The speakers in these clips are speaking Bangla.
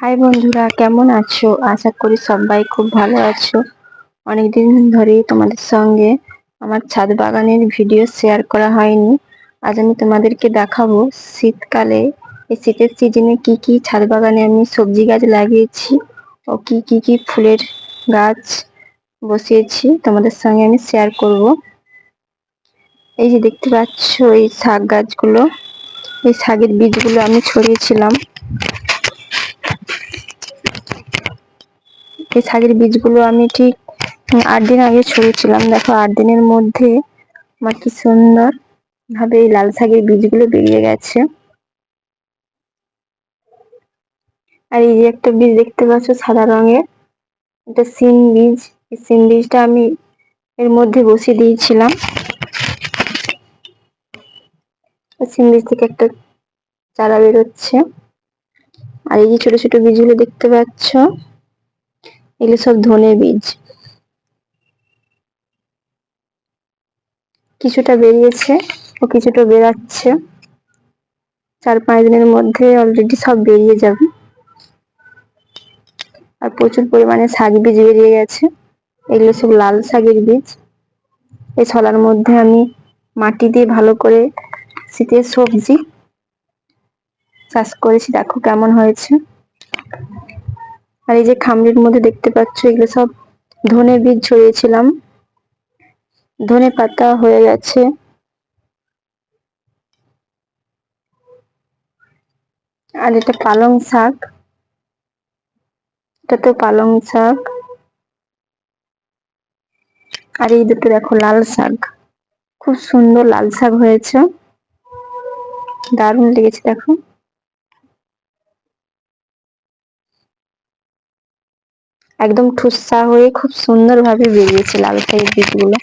হাই বন্ধুরা, কেমন আছো? আশা করি সবাই খুব ভালো আছো। অনেকদিন ধরে তোমাদের সঙ্গে আমার ছাদ বাগানের ভিডিও শেয়ার করা হয়নি। আজ আমি তোমাদেরকে দেখাবো শীতকালে এই শীতের সিজনে কি কি ছাদ বাগানে আমি সবজি গাছ লাগিয়েছি ও কি কি কি ফুলের গাছ বসিয়েছি তোমাদের সঙ্গে আমি শেয়ার করব। এই যে দেখতে পাচ্ছ, এই শাক গাছগুলো, এই শাকের বীজগুলো আমি ছড়িয়েছিলাম। এই শাকের বীজগুলো আমি ঠিক আট দিন আগে ছড়িয়েছিলাম দেখো, আট দিনের মধ্যে আমার কি সুন্দর ভাবে এই লাল শাকের বীজগুলো বেরিয়ে গেছে। আর এই যে একটা বীজ দেখতে পাচ্ছ, সাদা রঙের, এটা সিম বীজ। এই সিম বীজটা আমি এর মধ্যে বসিয়ে দিয়েছিলাম। সিম বীজ থেকে একটা চারা বেরোচ্ছে। আর এই যে ছোট ছোট বীজগুলো দেখতে পাচ্ছ এগুলো সব ধনে বীজ। কিছুটা বেরিয়েছে ও কিছুটা বেরাচ্ছে। চার পাঁচ দিনের মধ্যে অলরেডি সব বেরিয়ে যাবে। আর প্রচুর পরিমাণে শাক বীজ বেরিয়ে গেছে। এগুলো সব লাল শাকের বীজ। এই ছলার মধ্যে আমি মাটি দিয়ে ভালো করে শীতের সবজি চাষ করেছি। দেখো কেমন হয়েছে। আর এই যে খামড়ির মধ্যে দেখতে পাচ্ছ, এগুলো সব ধনে বীজ ছড়িয়েছিলাম। ধনে পাতা হয়ে গেছে। আর এটা পালং শাক। এটা তো পালং শাক। আর এই দুটো দেখো লাল শাক। খুব সুন্দর লাল শাক হয়েছে। দারুণ লেগেছে দেখো। একদম ঠুসা হয়ে খুব সুন্দর ভাবে বেরিয়েছে লাল শাকের বীজগুলো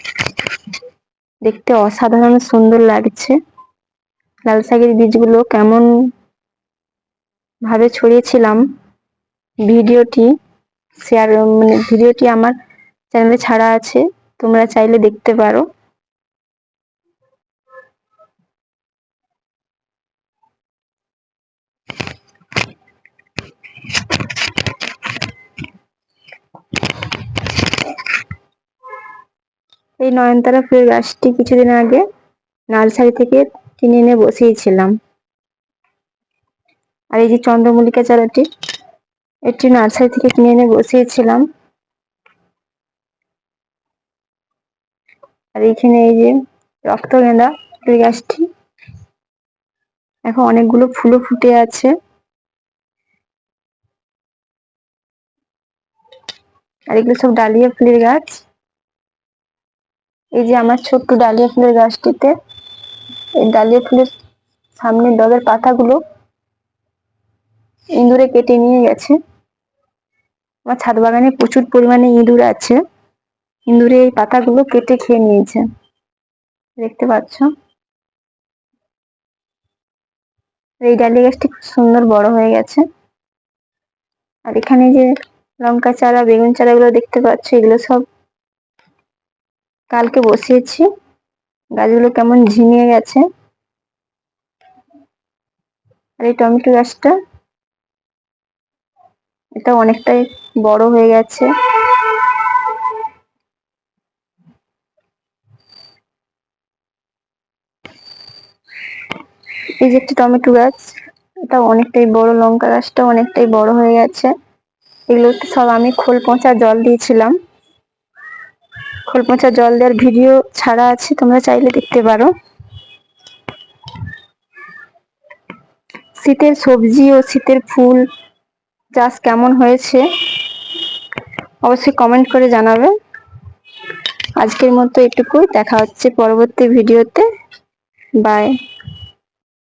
দেখতে অসাধারণ সুন্দর লাগছে। লাল শাকের বীজগুলো কেমন ভাবে ছড়িয়েছিলাম। ভিডিওটি শেয়ার মানে ভিডিওটি আমার চ্যানেলে ছাড়া আছে, তোমরা চাইলে দেখতে পারো। এই নয়নতারা ফুলের গাছটি কিছুদিন আগে নার্সারি থেকে কিনে এনে বসিয়েছিলাম। আর এই যে চন্দ্রমল্লিকা চারাটি, এটি নার্সারি থেকে কিনে এনে বসিয়েছিলাম। আর এইখানে এই যে রক্ত গেঁদা ফুল গাছটি, এখন অনেকগুলো ফুলও ফুটে আছে। আর এগুলো সব ডালিয়া ফুলের গাছ। এই যে আমার ছোট্ট ডালিয়া ফুলের গাছটিতে, এই ডালিয়া ফুলের সামনের ডবের পাতাগুলো ইঁদুরে কেটে নিয়ে গেছে। আমার ছাদ বাগানে প্রচুর পরিমাণে ইঁদুর আছে। ইঁদুরে এই পাতাগুলো কেটে খেয়ে নিয়েছে। দেখতে পাচ্ছ? এই ডালিয়া গাছটি খুব সুন্দর বড় হয়ে গেছে। আর এখানে যে লঙ্কা চারা, বেগুন চারা গুলো দেখতে পাচ্ছ, এগুলো সব কালকে বসিয়েছি। গাছগুলো কেমন ঝিমিয়ে গেছে। আর এই টমেটো গাছটা, এটা অনেকটাই বড় হয়ে গেছে। এই যে একটি টমেটো গাছ, এটা অনেকটাই বড়, লঙ্কা গাছটা অনেকটাই বড় হয়ে গেছে। এগুলোতে সব আমি খোল পচা জল দিয়েছিলাম। খোল পচা জল দেওয়ার ভিডিও ছাড়া আছে, তোমরা চাইলে দেখতে পারো। শীতের সবজি ও শীতের ফুল চাষ কেমন হয়েছে, অবশ্যই কমেন্ট করে জানাবে। আজকের মতো এটুকু দেখা হচ্ছে পরবর্তী ভিডিওতে। বাই